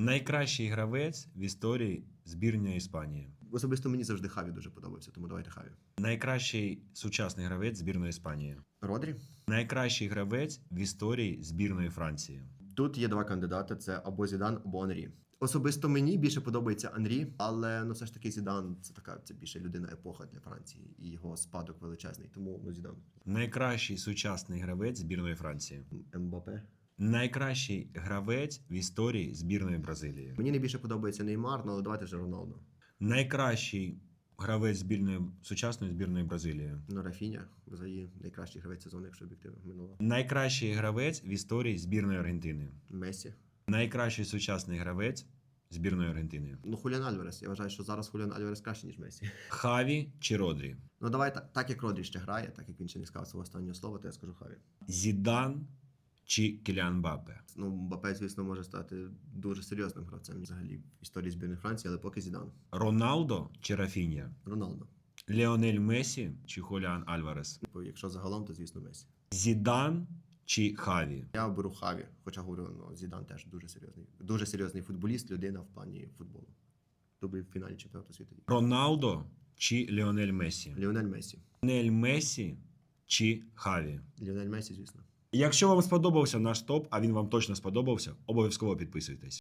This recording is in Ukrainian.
Найкращий гравець в історії збірної Іспанії. Особисто мені завжди Хаві дуже подобався, тому давайте Хаві. Найкращий сучасний гравець збірної Іспанії. Родрі? Найкращий гравець в історії збірної Франції. Тут є два кандидати: це або Зідан, або Анрі. Особисто мені більше подобається Анрі, але ну все ж таки Зідан це така це більше людина епоха для Франції, і його спадок величезний. Тому ну Зідан. Найкращий сучасний гравець збірної Франції. Мбапе. Найкращий гравець в історії збірної Бразилії. Мені найбільше подобається Неймар, ну але давайте вже Роналдо. Найкращий гравець збірної сучасної збірної Бразилії. Ну Рафіня, взагалі найкращий гравець сезону, якщо об'єктивно минуло. Найкращий гравець в історії збірної Аргентини. Месі. Найкращий сучасний гравець збірної Аргентини. Ну Хуліан Альварес. Я вважаю, що зараз Хуліан Альварес краще, ніж Месі. Хаві чи Родрі. Ну давай так, так як Родрі ще грає, так як він ще не сказав свого останнього слова, то я скажу Хаві. Зідан чи Кіліан Бапе. Ну, Мбапе, звісно, може стати дуже серйозним гравцем взагалі в історії збірної Франції, але поки Зідан. Роналдо чи Рафінія. Роналдо. Леонель Месі чи Хуліан Альварес. Якщо загалом, то звісно Месі. Зідан чи Хаві. Я оберу Хаві, хоча говорю, ну Зідан теж дуже серйозний. Дуже серйозний футболіст, людина в плані футболу. Тобі в фіналі чемпіонату світу. Роналдо чи Леонель Месі. Ліонель Месі. Леонель Месі чи Хаві. Ліонель Месі, звісно. Якщо вам сподобався наш топ, а він вам точно сподобався, обов'язково підписуйтесь.